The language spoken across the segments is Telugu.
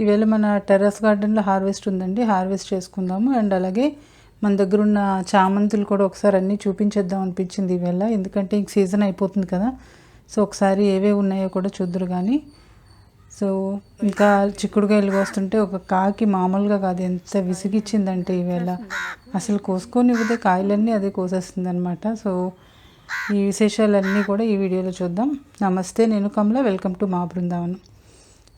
ఈవేళ మన టెర్రస్ గార్డెన్లో హార్వెస్ట్ ఉందండి. హార్వెస్ట్ చేసుకుందాము. అండ్ అలాగే మన దగ్గర ఉన్న చామంతులు కూడా ఒకసారి అన్నీ చూపించేద్దాం అనిపించింది ఈవేళ. ఎందుకంటే ఇంక సీజన్ అయిపోతుంది కదా. సో ఒకసారి ఏవే ఉన్నాయో కూడా చూద్దరు కానీ సో ఇంకా చిక్కుడుకాయలు కోస్తుంటే ఒక కాకి మామూలుగా కాదు. ఎంత విసిగిచ్చిందంటే ఈవేళ. అసలు కోసుకొని ఇవ్వదే కాయలన్నీ అదే కోసేస్తుంది అనమాట సో ఈ విశేషాలన్నీ కూడా ఈ వీడియోలో చూద్దాం. నమస్తే నేను కమల. వెల్కమ్ టు మా బృందావనం.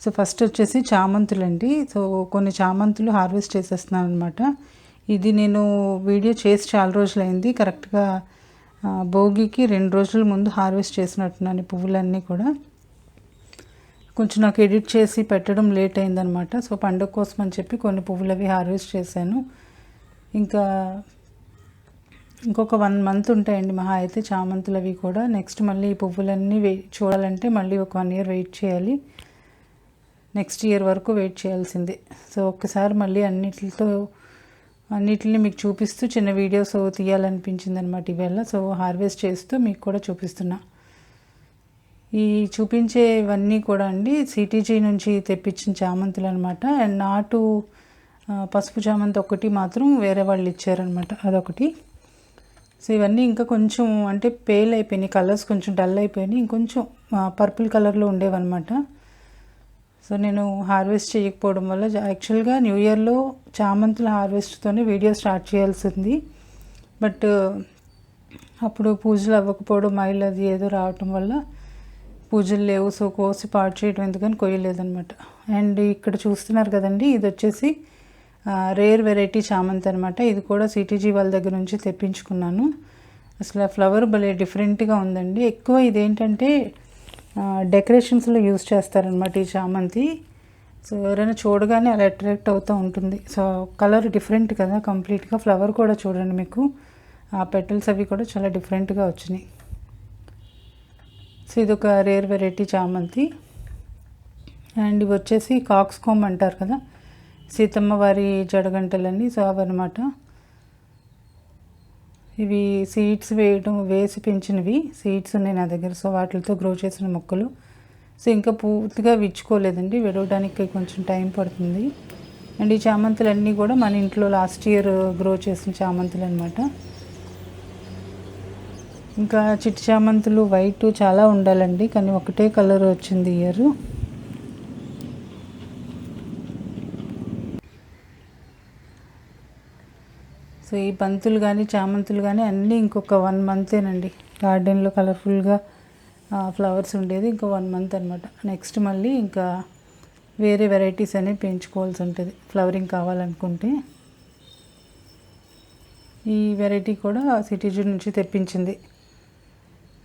సో ఫస్ట్ వచ్చేసి చామంతులు అండి సో కొన్ని చామంతులు హార్వెస్ట్ చేసేస్తున్నాను అనమాట ఇది నేను వీడియో చేసి చాలా రోజులైంది. కరెక్ట్గా భోగికి రెండు రోజుల ముందు హార్వెస్ట్ చేసినట్టున్నాను పువ్వులన్నీ కూడా. కొంచెం నాకు ఎడిట్ చేసి పెట్టడం లేట్ అయిందనమాట సో పండుగ కోసం అని చెప్పి కొన్ని పువ్వులు అవి హార్వెస్ట్ చేశాను. ఇంకా ఇంకొక వన్ మంత్ ఉంటాయండి మహా అయితే చామంతులు అవి కూడా. నెక్స్ట్ మళ్ళీ ఈ పువ్వులన్నీ వెయిట్ చూడాలంటే మళ్ళీ ఒక వన్ ఇయర్ వెయిట్ చేయాలి. నెక్స్ట్ ఇయర్ వరకు వెయిట్ చేయాల్సిందే. సో ఒక్కసారి మళ్ళీ అన్నిటితో అన్నిటిని మీకు చూపిస్తూ చిన్న వీడియోస్ తీయాలనిపించింది అనమాట ఇవాళ. సో హార్వెస్ట్ చేస్తూ మీకు కూడా చూపిస్తున్నా. ఈ చూపించేవన్నీ కూడా అండి సిటీజీ నుంచి తెప్పించిన చామంతులు అనమాట అండ్ నాటు పసుపు చామంతి ఒకటి మాత్రం వేరే వాళ్ళు ఇచ్చారనమాట అదొకటి. సో ఇవన్నీ ఇంకా కొంచెం అంటే పేల్ అయిపోయినాయి కలర్స్ కొంచెం డల్ అయిపోయినాయి ఇంకొంచెం పర్పుల్ కలర్లో ఉండేవన్నమాట. సో నేను హార్వెస్ట్ చేయకపోవడం వల్ల యాక్చువల్గా న్యూ ఇయర్లో చామంతుల హార్వెస్ట్తోనే వీడియో స్టార్ట్ చేయాల్సింది. బట్ అప్పుడు పూజలు అవ్వకపోవడం మైల్ అది ఏదో రావటం వల్ల పూజలు లేవు. సో కోసి పాడు చేయడం ఎందుకని కొయ్యలేదనమాట అండ్ ఇక్కడ చూస్తున్నారు కదండి ఇది వచ్చేసి రేర్ వెరైటీ చామంతి అనమాట ఇది కూడా సిటీజీ వాళ్ళ దగ్గర నుంచి తెప్పించుకున్నాను. అసలు ఆ ఫ్లవర్ భలే డిఫరెంట్గా ఉందండి. ఎక్కువ ఇదేంటంటే డెకరేషన్స్లో యూజ్ చేస్తారనమాట ఈ చామంతి. సో ఎవరైనా చూడగానే అలా అట్రాక్ట్ అవుతూ ఉంటుంది. సో కలర్ డిఫరెంట్ కదా కంప్లీట్గా ఫ్లవర్ కూడా చూడండి మీకు. ఆ పెటల్స్ అవి కూడా చాలా డిఫరెంట్గా వచ్చినాయి. సో ఇది ఒక రేర్ వెరైటీ చామంతి. అండ్ ఇవి వచ్చేసి కాక్స్కోమ్ అంటారు కదా సీతమ్మ వారి జడగంటలని సో అవన్నమాట. ఇవి సీడ్స్ వేయడం వేసి పెంచినవి. సీడ్స్ ఉన్నాయి నా దగ్గర. సో వాటితో గ్రో చేసిన మొక్కలు. సో ఇంకా పూర్తిగా విచ్చుకోలేదండి. విడవడానికి కొంచెం టైం పడుతుంది. అండ్ ఈ చామంతులు అన్నీ కూడా మన ఇంట్లో లాస్ట్ ఇయర్ గ్రో చేసిన చామంతులు అనమాట ఇంకా చిట్టి చామంతులు వైట్ చాలా ఉండాలండి. కానీ ఒకటే కలర్ వచ్చింది ఇయర్ సో ఈ బంతులు కానీ చామంతులు కానీ అన్నీ ఇంకొక వన్ మంతేనండి గార్డెన్లో కలర్ఫుల్గా ఫ్లవర్స్ ఉండేది ఇంకో వన్ మంత్ అనమాట నెక్స్ట్ మళ్ళీ ఇంకా వేరే వెరైటీస్ అనేవి పెంచుకోవాల్సి ఉంటుంది. ఫ్లవరింగ్ కావాలనుకుంటే. ఈ వెరైటీ కూడా సిటీ జూ నుంచి తెప్పించింది.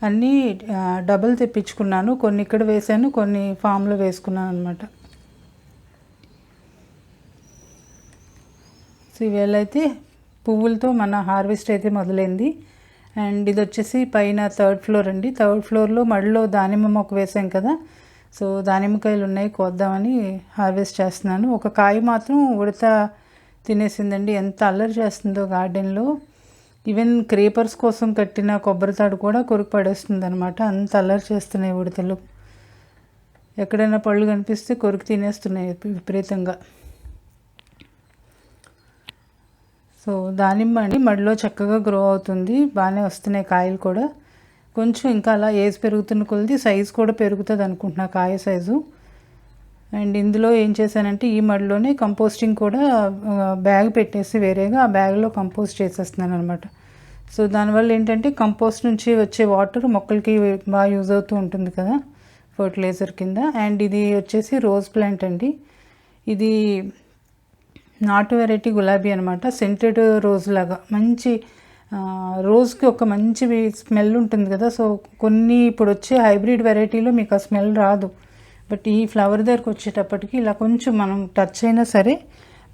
అన్నీ డబల్ తెప్పించుకున్నాను. కొన్ని ఇక్కడ వేసాను కొన్ని ఫామ్లో వేసుకున్నాను అనమాట సో ఈవేళ అయితే పువ్వులతో మన హార్వెస్ట్ అయితే మొదలైంది. అండ్ ఇది వచ్చేసి పైన థర్డ్ ఫ్లోర్ అండి. థర్డ్ ఫ్లోర్లో మడిలో దానిమ్మ మొక్క వేసాం కదా. సో దానిమ్మకాయలు ఉన్నాయి కోద్దామని హార్వెస్ట్ చేస్తున్నాను. ఒక కాయ మాత్రం ఉడత తినేసిందండి. ఎంత అల్లరి చేస్తుందో గార్డెన్లో. ఈవెన్ క్రీపర్స్ కోసం కట్టిన కొబ్బరి తాడు కూడా కొరికి పడేస్తుంది అనమాట అంత అల్లరి చేస్తున్నాయి ఉడతలు. ఎక్కడైనా పళ్ళు కనిపిస్తే కొరికి తినేస్తున్నాయి విపరీతంగా. సో దానిమ్మ అండి మడిలో చక్కగా గ్రో అవుతుంది. బాగానే వస్తున్నాయి కాయలు కూడా. కొంచెం ఇంకా అలా ఏజ్ పెరుగుతున్న కొలిది సైజు కూడా పెరుగుతుంది అనుకుంటున్నా కాయ సైజు అండ్ ఇందులో ఏం చేశానంటే ఈ మడిలోనే కంపోస్టింగ్ కూడా బ్యాగ్ పెట్టేసి వేరేగా ఆ బ్యాగ్లో కంపోస్ట్ చేసేస్తున్నాను అనమాట సో దానివల్ల ఏంటంటే కంపోస్ట్ నుంచి వచ్చే వాటర్ మొక్కలకి బాగా యూజ్ అవుతూ ఉంటుంది కదా ఫర్టిలైజర్ కింద. అండ్ ఇది వచ్చేసి రోజ్ ప్లాంట్ అండి. ఇది నాటు వెరైటీ గులాబీ అనమాట సెంటెడ్ రోజ్ లాగా. మంచి రోజుకి ఒక మంచి స్మెల్ ఉంటుంది కదా. సో కొన్ని ఇప్పుడు వచ్చే హైబ్రిడ్ వెరైటీలో మీకు ఆ స్మెల్ రాదు. బట్ ఈ ఫ్లవర్ దగ్గరకు వచ్చేటప్పటికి ఇలా కొంచెం మనం టచ్ అయినా సరే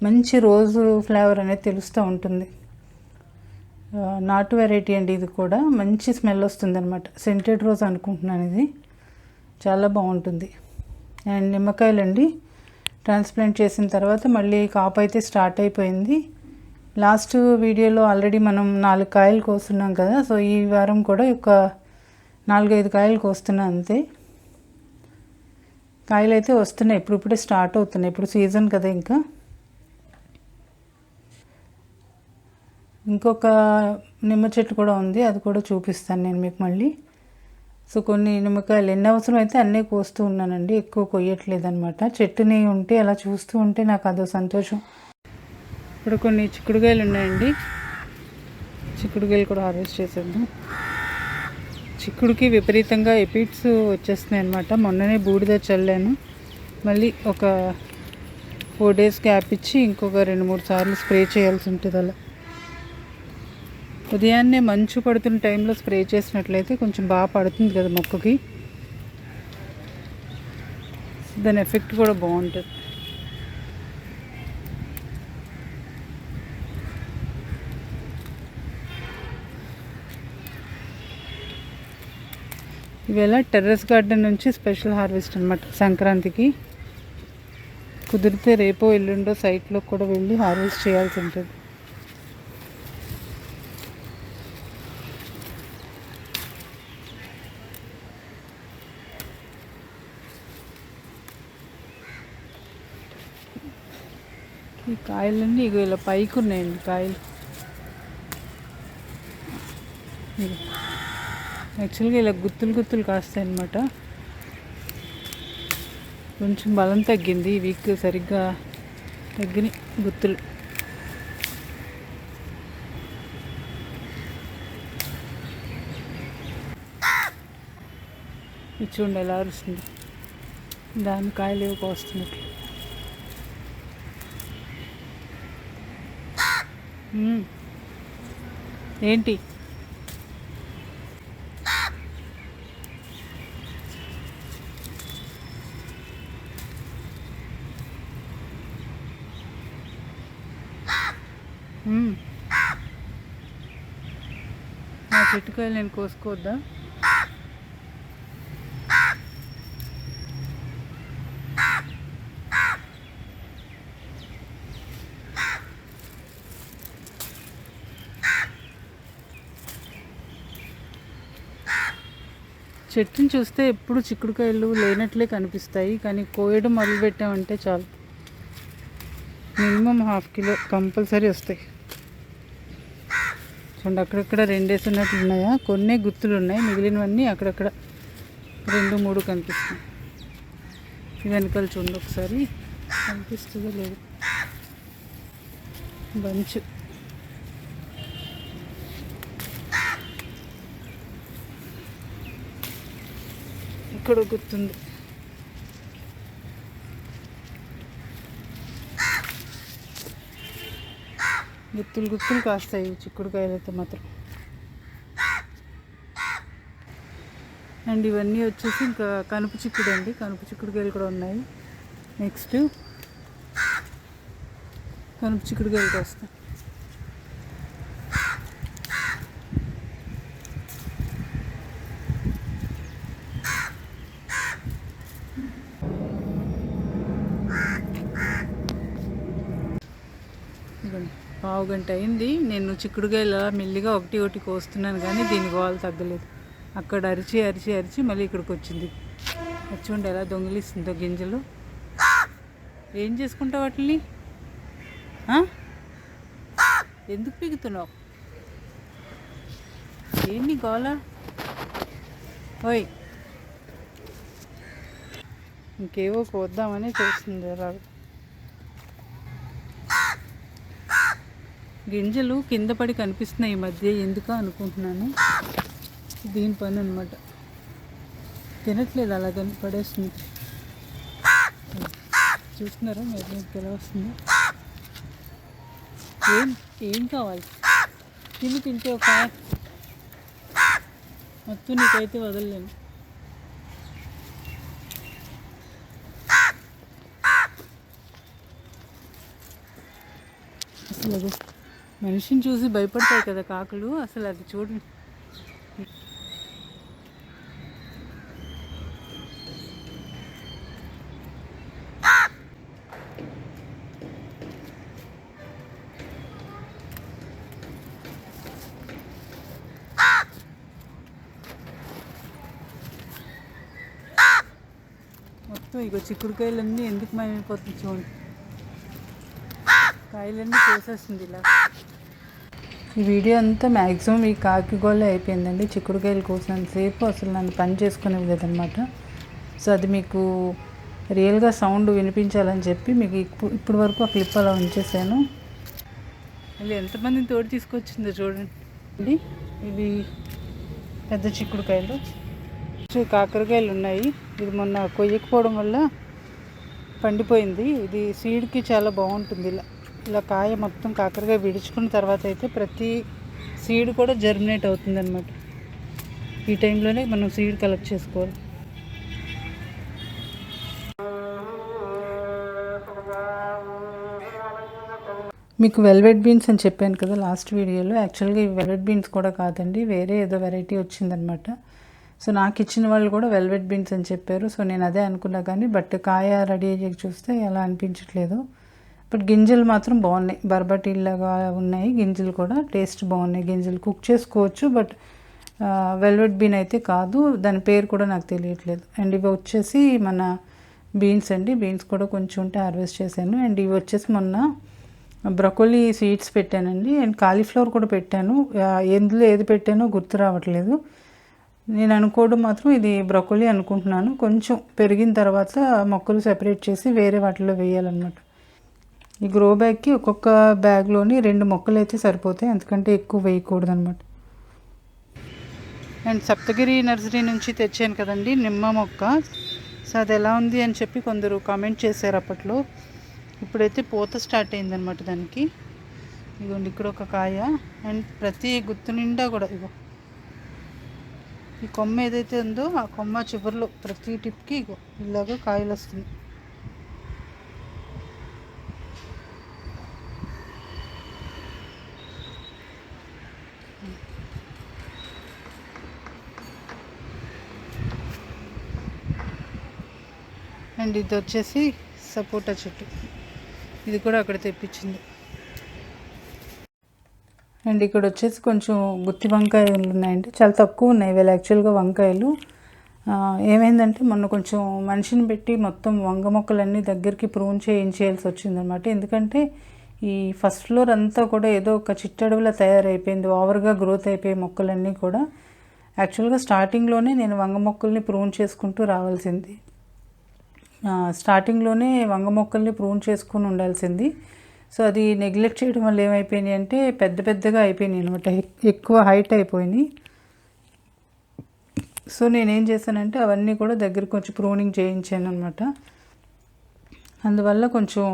మంచి రోజు ఫ్లేవర్ అనేది తెలుస్తూ ఉంటుంది. నాటు వెరైటీ అండి ఇది కూడా. మంచి స్మెల్ వస్తుంది అనమాట సెంటెడ్ రోజ్ అనుకుంటున్నాను ఇది. చాలా బాగుంటుంది. అండ్ నిమ్మకాయలండి. ట్రాన్స్ప్లాంట్ చేసిన తర్వాత మళ్ళీ కాపు అయితే స్టార్ట్ అయిపోయింది. లాస్ట్ వీడియోలో ఆల్రెడీ మనం నాలుగు కాయలు కోస్తున్నాం కదా సో ఈ వారం కూడా ఒక నాలుగైదు కాయలు కోస్తున్నా అంతే. కాయలు అయితే వస్తున్నాయి ఇప్పుడు ఇప్పుడే స్టార్ట్ అవుతున్నాయి ఇప్పుడు సీజన్ కదా ఇంకా. ఇంకొక నిమ్మ చెట్టు కూడా ఉంది అది కూడా చూపిస్తాను నేను మీకు మళ్ళీ. సో కొన్ని నిమ్మకాయలు ఎన్ని అవసరం అయితే అన్నీ కోస్తూ ఉన్నానండి. ఎక్కువ కొయ్యట్లేదు అనమాట చెట్టుని ఉంటే అలా చూస్తూ ఉంటే నాకు అదో సంతోషం. ఇప్పుడు కొన్ని చిక్కుడుకాయలు ఉన్నాయండి. చిక్కుడుకాయలు కూడా హార్వెస్ట్ చేసేద్దాం. చిక్కుడుకి విపరీతంగా ఎపిడ్స్ వచ్చేస్తున్నాయి అనమాట మొన్ననే బూడిద చల్లాను. మళ్ళీ ఒక ఫోర్ డేస్ గ్యాప్ ఇచ్చి ఇంకొక రెండు మూడు సార్లు స్ప్రే చేయాల్సి ఉంటుంది అలా ఉదయాన్నే మంచు పడుతున్న టైంలో స్ప్రే చేసినట్లయితే కొంచెం బాగా పడుతుంది కదా మొక్కకి. దాని ఎఫెక్ట్ కూడా బాగుంటుంది. ఇవేళ టెర్రస్ గార్డెన్ నుంచి స్పెషల్ హార్వెస్ట్ అనమాట సంక్రాంతికి. కుదిరితే రేపో ఎల్లుండో సైట్లో కూడా వెళ్ళి హార్వెస్ట్ చేయాల్సి ఉంటుంది. ఈ కాయలన్నీ ఇగో ఇలా పైకి ఉన్నాయండి కాయలు యాక్చువల్గా ఇలా గుత్తులు గుత్తులు కాస్తాయి అన్నమాట కొంచెం బలం తగ్గింది ఈ వీక్ సరిగ్గా తగ్గినాయి గుత్తులు. ఇది చూడండి ఎలా అరుస్తుంది. దాని కాయలు ఏవో కోస్తున్నట్లు. ఏంటి? నా చెట్టుకాయలు నేను కోసుకోవద్దా? చెట్టుని చూస్తే ఎప్పుడు చిక్కుడుకాయలు లేనట్లే కనిపిస్తాయి కానీ కోయడం మొదలు పెట్టామంటే చాలు. మినిమం హాఫ్ కిలో కంపల్సరీ వస్తాయి. చూడండి అక్కడక్కడ రెండేసి ఉన్నట్లు ఉన్నాయా? కొన్ని గుత్తులు ఉన్నాయి మిగిలినవన్నీ అక్కడక్కడ రెండు మూడు కనిపిస్తున్నాయి. ఈ వెనకాల చూడండి ఒకసారి. కనిపిస్తుందో లేదు. బంచు. ఇక్కడ గుర్తుంది. గుత్తులు గుత్తులు కాస్తాయి ఈ చిక్కుడుకాయలు అయితే మాత్రం. అండ్ ఇవన్నీ వచ్చేసి ఇంకా కనుపు చిక్కుడు అండి కనుపు చిక్కుడుకాయలు కూడా ఉన్నాయి. నెక్స్ట్ కనుపు చిక్కుడుకాయలు కాస్తాయి ఇదిగోండి పావు గంట అయింది. నేను చిక్కుడుకాయలు అలా మెల్లిగా ఒకటి ఒకటి కోస్తున్నాను కానీ దీని గోలు తగ్గలేదు. అక్కడ అరిచి అరిచి అరిచి మళ్ళీ ఇక్కడికి వచ్చింది. వచ్చి ఉండి ఎలా దొంగిలిస్తుందో గింజలు. ఏం చేసుకుంటావు వాటిని ఎందుకు పీగుతున్నావు ఏంటి గోల? ఓయ్. ఇంకేవో కోద్దామని చూస్తుంది రాదు గింజలు కింద పడి కనిపిస్తున్నాయి ఈ మధ్య ఎందుకో అనుకుంటున్నాను. దీని పని అనమాట తినట్లేదు అలా కని పడేస్తుంది. చూస్తున్నారా మీరు మీకు ఎలా ఏం ఏం కావాలి? తిని తింటే ఒక మొత్తం నీకైతే వదలలేను. అసలు మనిషిని చూసి భయపడతాయి కదా కాకులు? అసలు అది చూడండి మొత్తం ఇక చిక్కుడుకాయలన్నీ ఎందుకు మాయమైపోతుంది చూడండి కాయలన్నీ చేసేస్తుంది ఇలా. ఈ వీడియో అంతా మ్యాక్సిమం ఈ కాకి గోళ్ళే అయిపోయిందండి. చిక్కుడుకాయలు కోసినంతసేపు అసలు నన్ను పని చేసుకునేది లేదనమాట సో అది మీకు రియల్గా సౌండ్ వినిపించాలని చెప్పి మీకు ఇప్పుడు ఇప్పటి వరకు ఆ క్లిప్ అలా ఉంచేసాను. మళ్ళీ ఎంతమందిని తోడు తీసుకొచ్చిందో చూడండి. ఇవి పెద్ద చిక్కుడుకాయలు. సో కాకరకాయలు ఉన్నాయి. ఇది మొన్న కొయ్యకపోవడం వల్ల పండిపోయింది. ఇది సీడ్కి చాలా బాగుంటుంది ఇలా. ఇలా కాయ మొత్తం కాకరకాయ విడుచుకున్న తర్వాత అయితే ప్రతి సీడ్ కూడా జర్మినేట్ అవుతుంది అనమాట ఈ టైంలోనే మనం సీడ్ కలెక్ట్ చేసుకోవాలి. మీకు వెల్వెట్ బీన్స్ అని చెప్పాను కదా లాస్ట్ వీడియోలో యాక్చువల్గా ఈ వెల్వెట్ బీన్స్ కూడా కాదండి. వేరే ఏదో వెరైటీ వచ్చిందనమాట సో నాకు ఇచ్చిన వాళ్ళు కూడా వెల్వెట్ బీన్స్ అని చెప్పారు. సో నేను అదే అనుకున్నా కానీ బట్ కాయ రెడీ అయ్యాక చూస్తే అలా అనిపించట్లేదు. బట్ గింజలు మాత్రం బాగున్నాయి. బర్బటీలాగా ఉన్నాయి. గింజలు కూడా టేస్ట్ బాగున్నాయి. గింజలు కుక్ చేసుకోవచ్చు బట్ వెల్వెట్ బీన్ అయితే కాదు. దాని పేరు కూడా నాకు తెలియట్లేదు. అండ్ ఇవి వచ్చేసి మన బీన్స్ అండి. బీన్స్ కూడా కొంచెం ఉంటే హార్వెస్ట్ చేశాను. అండ్ ఇవి వచ్చేసి మొన్న బ్రొకోలీ సీడ్స్ పెట్టానండి. అండ్ కాలీఫ్లవర్ కూడా పెట్టాను. ఎందులో ఏది పెట్టానో గుర్తు రావట్లేదు. నేను అనుకోవడం మాత్రం ఇది బ్రొకోలీ అనుకుంటున్నాను. కొంచెం పెరిగిన తర్వాత మొక్కలు సెపరేట్ చేసి వేరే వాటిలో వేయాలన్నమాట. ఈ గ్రో బ్యాగ్కి ఒక్కొక్క బ్యాగ్లోని రెండు మొక్కలు అయితే సరిపోతాయి. ఎందుకంటే ఎక్కువ వేయకూడదు అనమాట అండ్ సప్తగిరి నర్సరీ నుంచి తెచ్చాను కదండి నిమ్మ మొక్క. సో అది ఎలా ఉంది అని చెప్పి కొందరు కామెంట్ చేశారు అప్పట్లో. ఇప్పుడైతే పూత స్టార్ట్ అయిందనమాట దానికి. ఇదిగోండి ఇక్కడ ఒక కాయ. అండ్ ప్రతి గుత్తు నిండా కూడా ఇగో. ఈ కొమ్మ ఏదైతే ఉందో ఆ కొమ్మ చివరిలో ప్రతి టిప్కి ఇగో ఇలాగ కాయలు వస్తుంది అండ్ ఇది వచ్చేసి సపోటా చెట్టు. ఇది కూడా అక్కడ తెప్పించింది. అండ్ ఇక్కడ వచ్చేసి కొంచెం గుత్తి వంకాయలు ఉన్నాయండి. చాలా తక్కువ ఉన్నాయి. వీళ్ళు యాక్చువల్గా వంకాయలు. ఏమైందంటే మొన్న కొంచెం మనిషిని పెట్టి మొత్తం వంగ మొక్కలన్నీ దగ్గరికి ప్రూన్ చేయించేయాల్సి వచ్చిందనమాట ఎందుకంటే ఈ ఫస్ట్ ఫ్లోర్ అంతా కూడా ఏదో ఒక చిట్టడవులా తయారైపోయింది. ఓవర్గా గ్రోత్ అయిపోయే మొక్కలన్నీ కూడా. యాక్చువల్గా స్టార్టింగ్లోనే నేను వంగ మొక్కల్ని ప్రూన్ చేసుకుంటూ రావాల్సింది. స్టార్టింగ్లోనే వంగ మొక్కల్ని ప్రూన్ చేసుకుని ఉండాల్సింది. సో అది నెగ్లెక్ట్ చేయడం వల్ల ఏమైపోయినాయి అంటే పెద్ద పెద్దగా అయిపోయినాయి అనమాట ఎక్కువ హైట్ అయిపోయినాయి. సో నేనేం చేశానంటే అవన్నీ కూడా దగ్గర కొంచెం ప్రూనింగ్ చేయించాను అనమాట అందువల్ల కొంచెం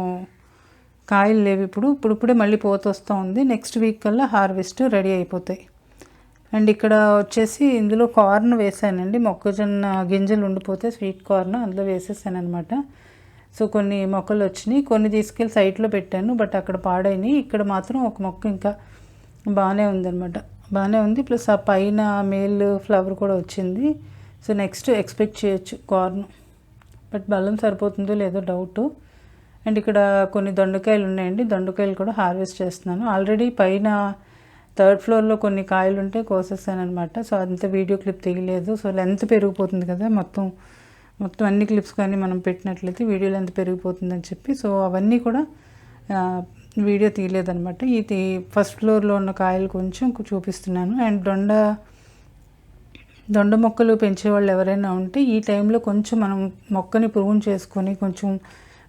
కాయలు లేవు ఇప్పుడు. ఇప్పుడిప్పుడే మళ్ళీ పోత వస్తూ ఉంది. నెక్స్ట్ వీక్ కల్లా హార్వెస్ట్ రెడీ అయిపోతాయి. అండ్ ఇక్కడ వచ్చేసి ఇందులో కార్న్ వేసానండి. మొక్కజొన్న గింజలు ఉండిపోతే స్వీట్ కార్న్ అందులో వేసేసాను అనమాట సో కొన్ని మొక్కలు వచ్చినాయి. కొన్ని తీసుకెళ్ళి సైట్లో పెట్టాను బట్ అక్కడ పాడైనాయి. ఇక్కడ మాత్రం ఒక మొక్క ఇంకా బాగానే ఉందన్నమాట. బాగానే ఉంది. ప్లస్ ఆ పైన మేల్ ఫ్లవర్ కూడా వచ్చింది. సో నెక్స్ట్ ఎక్స్పెక్ట్ చేయొచ్చు కార్న్. బట్ బలం సరిపోతుందో లేదో డౌట్. అండ్ ఇక్కడ కొన్ని దొండకాయలు ఉన్నాయండి. దొండకాయలు కూడా హార్వెస్ట్ చేస్తున్నాను. ఆల్రెడీ పైన థర్డ్ ఫ్లోర్లో కొన్ని కాయలు ఉంటే కోసేసాను అనమాట సో అంత వీడియో క్లిప్ తీయలేదు. సో లెంత్ పెరిగిపోతుంది కదా మొత్తం. మొత్తం అన్ని క్లిప్స్ కానీ మనం పెట్టినట్లయితే వీడియో లెంత్ పెరిగిపోతుందని చెప్పి. సో అవన్నీ కూడా వీడియో తీయలేదనమాట ఇది ఫస్ట్ ఫ్లోర్లో ఉన్న కాయలు కొంచెం చూపిస్తున్నాను. అండ్ దొండ దొండ మొక్కలు పెంచే వాళ్ళు ఎవరైనా ఉంటే ఈ టైంలో కొంచెం మనం మొక్కని ప్రూన్ చేసుకొని కొంచెం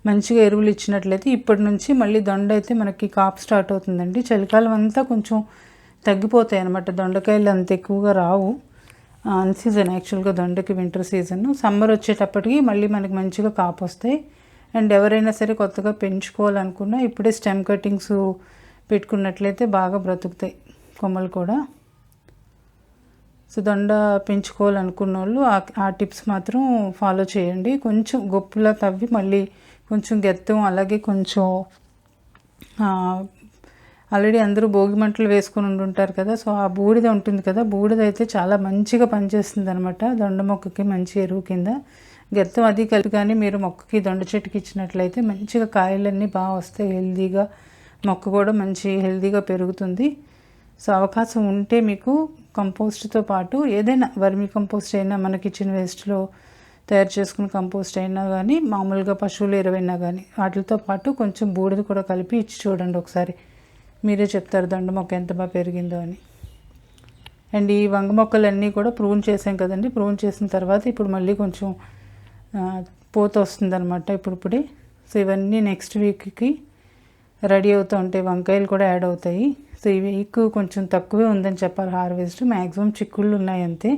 మంచిగా ఎరువులు ఇచ్చినట్లయితే ఇప్పటి నుంచి మళ్ళీ దొండ అయితే మనకి కాప్ స్టార్ట్ అవుతుందండి. చలికాలం అంతా కొంచెం తగ్గిపోతాయి అనమాట దొండకాయలు అంత ఎక్కువగా రావు. అన్ సీజన్ యాక్చువల్గా దొండకి వింటర్ సీజన్. సమ్మర్ వచ్చేటప్పటికి మళ్ళీ మనకి మంచిగా కాపు వస్తాయి. అండ్ ఎవరైనా సరే కొత్తగా పెంచుకోవాలనుకున్నా ఇప్పుడే స్టెమ్ కటింగ్స్ పెట్టుకున్నట్లయితే బాగా బ్రతుకుతాయి కొమ్మలు కూడా. సో దొండ పెంచుకోవాలనుకున్న వాళ్ళు ఆ- టిప్స్ మాత్రం ఫాలో చేయండి. కొంచెం గొప్పలా తవ్వి మళ్ళీ కొంచెం గెత్తం అలాగే కొంచెం ఆల్రెడీ అందరూ భోగి మంటలు వేసుకుని ఉండి ఉంటారు కదా సో ఆ బూడిద ఉంటుంది కదా బూడిద అయితే చాలా మంచిగా పనిచేస్తుంది అనమాట దొండ మొక్కకి మంచి ఎరువు కింద. గెత్తం అది కలిపి కానీ మీరు మొక్కకి దొండ చెట్టుకి ఇచ్చినట్లయితే మంచిగా కాయలన్నీ బాగా వస్తాయి హెల్దీగా మొక్క కూడా మంచి హెల్దీగా పెరుగుతుంది. సో అవకాశం ఉంటే మీకు కంపోస్ట్తో పాటు ఏదైనా వర్మి కంపోస్ట్ అయినా మన కిచెన్ వేస్ట్లో తయారు చేసుకున్న కంపోస్ట్ అయినా కానీ మామూలుగా పశువులు ఎరువైనా కానీ వాటితో పాటు కొంచెం బూడిద కూడా కలిపి ఇచ్చి చూడండి ఒకసారి. మీరే చెప్తారు దండ మొక్క ఎంత బాగా పెరిగిందో అని. అండ్ ఈ వంగ మొక్కలన్నీ కూడా ప్రూన్ చేసాం కదండి. ప్రూన్ చేసిన తర్వాత ఇప్పుడు మళ్ళీ కొంచెం ఆ, పూత వస్తుందన్నమాట ఇప్పుడిప్పుడే సో ఇవన్నీ నెక్స్ట్ వీక్కి రెడీ అవుతూ ఉంటాయి వంకాయలు కూడా యాడ్ అవుతాయి. సో ఈ వీక్ కొంచెం తక్కువే ఉందని చెప్పాలి. హార్వెస్ట్ మ్యాక్సిమం చిక్కుళ్ళు ఉన్నాయి అంతే.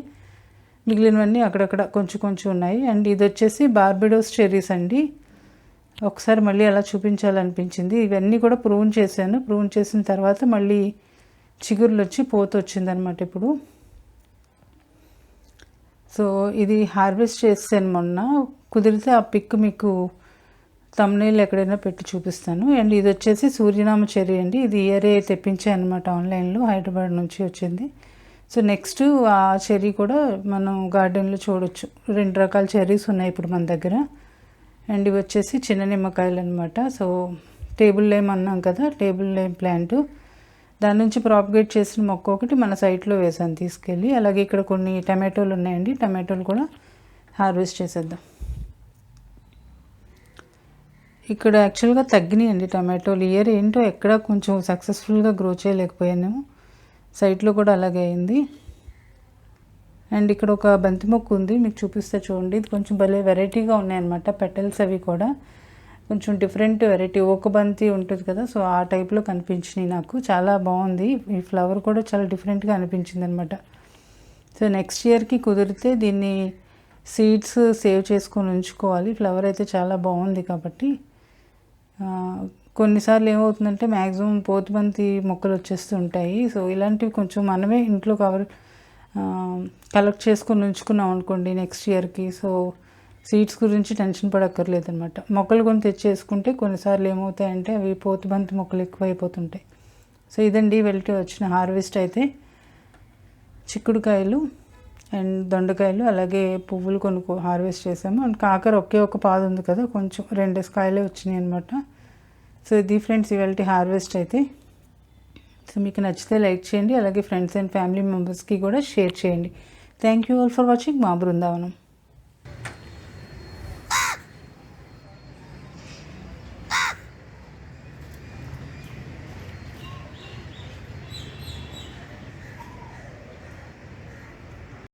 మిగిలినవన్నీ అక్కడక్కడ కొంచెం కొంచెం ఉన్నాయి. అండ్ ఇది వచ్చేసి బార్బిడోస్ చెర్రీస్ అండి. ఒకసారి మళ్ళీ అలా చూపించాలనిపించింది. ఇవన్నీ కూడా ప్రూన్ చేశాను. ప్రూన్ చేసిన తర్వాత మళ్ళీ చిగుర్లు వచ్చి పోత వచ్చిందనమాట ఇప్పుడు. సో ఇది హార్వెస్ట్ చేసాను మొన్న. కుదిరితే ఆ పిక్ మీకు తమ్నేల్ ఎక్కడైనా పెట్టి చూపిస్తాను. అండ్ ఇది వచ్చేసి సూర్యనామ చెర్రీ అండి. ఇది ఇయరే తెప్పించాను అనమాట ఆన్లైన్లో హైదరాబాద్ నుంచి వచ్చింది. సో నెక్స్ట్ ఆ చెర్రీ కూడా మనం గార్డెన్లో చూడొచ్చు. రెండు రకాల చెర్రీస్ ఉన్నాయి ఇప్పుడు మన దగ్గర. అండ్ ఇవి వచ్చేసి చిన్న నిమ్మకాయలు అనమాట సో టేబుల్ లేమ్ అన్నాం కదా టేబుల్ లేమ్ ప్లాంట్. దాని నుంచి ప్రాపగేట్ చేసిన మొక్క ఒకటి మన సైట్లో వేసాను తీసుకెళ్ళి. అలాగే ఇక్కడ కొన్ని టమాటోలు ఉన్నాయండి. టమాటోలు కూడా హార్వెస్ట్ చేసేద్దాం. ఇక్కడ యాక్చువల్గా తగ్గినాయండి టమాటోలు. ఇయర్ ఏంటో ఎక్కడ కొంచెం సక్సెస్ఫుల్గా గ్రో చేయలేకపోయాను సైట్లో కూడా అలాగే అయింది. అండ్ ఇక్కడ ఒక బంతి మొక్క ఉంది. మీకు చూపిస్తే చూడండి. ఇది కొంచెం భలే వెరైటీగా ఉన్నాయన్నమాట. పెటల్స్ అవి కూడా. కొంచెం డిఫరెంట్ వెరైటీ. ఒక బంతి ఉంటుంది కదా సో ఆ టైప్లో కనిపించినాయి నాకు. చాలా బాగుంది. ఈ ఫ్లవర్ కూడా చాలా డిఫరెంట్గా అనిపించింది అనమాట సో నెక్స్ట్ ఇయర్కి కుదిరితే దీన్ని సీడ్స్ సేవ్ చేసుకొని ఉంచుకోవాలి. ఫ్లవర్ అయితే చాలా బాగుంది కాబట్టి. కొన్నిసార్లు ఏమవుతుందంటే మ్యాక్సిమం పోతుబంతి మొక్కలు వచ్చేస్తుంటాయి. సో ఇలాంటివి కొంచెం మనమే ఇంట్లో కవర్ కలెక్ట్ చేసుకొని ఉంచుకున్నాం అనుకోండి నెక్స్ట్ ఇయర్కి సో సీడ్స్ గురించి టెన్షన్ పడక్కర్లేదు అనమాట మొక్కలు కొని తెచ్చేసుకుంటే కొన్నిసార్లు ఏమవుతాయంటే అవి పోతుబంతి మొక్కలు ఎక్కువైపోతుంటాయి. సో ఇదండి వెళ్ళి వచ్చిన హార్వెస్ట్ అయితే. చిక్కుడుకాయలు అండ్ దొండకాయలు అలాగే పువ్వులు కొనుక్కో హార్వెస్ట్ చేసాము. అండ్ కాకర ఒకే ఒక పాదు ఉంది కదా కొంచెం రెండేసి కాయలే వచ్చినాయి అనమాట సో ఇది ఫ్రెండ్స్ ఇవాళ హార్వెస్ట్ అయితే. సో మీకు నచ్చితే లైక్ చేయండి అలాగే ఫ్రెండ్స్ అండ్ ఫ్యామిలీ మెంబర్స్కి కూడా షేర్ చేయండి. Thank you all for watching మా బృందావనం.